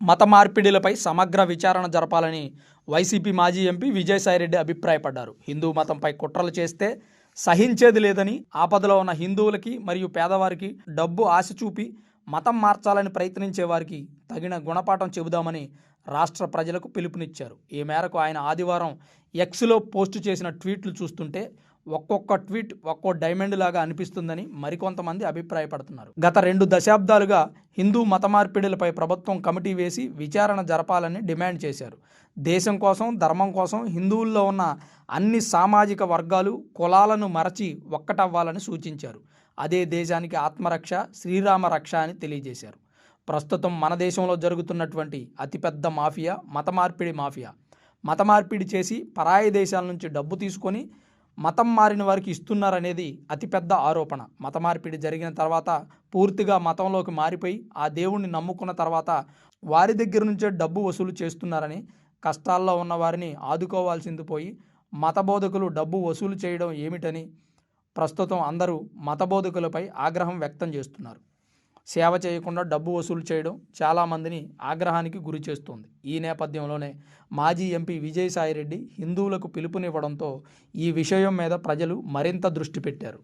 మత మార్పిడిలపై సమగ్ర విచారణ జరపాలని వైసీపీ మాజీ ఎంపీ విజయసాయిరెడ్డి అభిప్రాయపడ్డారు. హిందూ మతంపై కుట్రలు చేస్తే సహించేది లేదని ఆపదలో ఉన్న హిందువులకి మరియు పేదవారికి డబ్బు ఆశ చూపి మతం మార్చాలని ప్రయత్నించే వారికి తగిన గుణపాఠం చెబుదామని రాష్ట్ర ప్రజలకు పిలుపునిచ్చారు. ఈ మేరకు ఆయన ఆదివారం ఎక్స్లో పోస్టు చేసిన ట్వీట్లు చూస్తుంటే ఒక్కొక్క ట్వీట్ ఒక్కో డైమండ్ లాగా అనిపిస్తుందని మరికొంతమంది అభిప్రాయపడుతున్నారు. గత రెండు దశాబ్దాలుగా హిందూ మత మార్పిడులపై ప్రభుత్వం కమిటీ వేసి విచారణ జరపాలని డిమాండ్ చేశారు. దేశం కోసం ధర్మం కోసం హిందువుల్లో ఉన్న అన్ని సామాజిక వర్గాలు కులాలను మరచి ఒక్కటవ్వాలని సూచించారు. అదే దేశానికి ఆత్మరక్ష శ్రీరామ రక్ష అని తెలియజేశారు. ప్రస్తుతం మన దేశంలో జరుగుతున్నటువంటి అతిపెద్ద మాఫియా మత మార్పిడి మాఫియా. మత మార్పిడి చేసి పరాయి దేశాల నుంచి డబ్బు తీసుకొని మతం మారిన వారికి ఇస్తున్నారనేది అతిపెద్ద ఆరోపణ. మత మార్పిడి జరిగిన తర్వాత పూర్తిగా మతంలోకి మారిపోయి ఆ దేవుణ్ణి నమ్ముకున్న తర్వాత వారి దగ్గర నుంచే డబ్బు వసూలు చేస్తున్నారని కష్టాల్లో ఉన్న వారిని ఆదుకోవాల్సింది పోయి మత బోధకులు డబ్బు వసూలు చేయడం ఏమిటని ప్రస్తుతం అందరూ మత బోధకులపై ఆగ్రహం వ్యక్తం చేస్తున్నారు. సేవ చేయకుండా డబ్బు వసూలు చేయడం చాలామందిని ఆగ్రహానికి గురి చేస్తుంది. ఈ నేపథ్యంలోనే మాజీ ఎంపీ విజయసాయిరెడ్డి హిందువులకు పిలుపునివ్వడంతో ఈ విషయం మీద ప్రజలు మరింత దృష్టి పెట్టారు.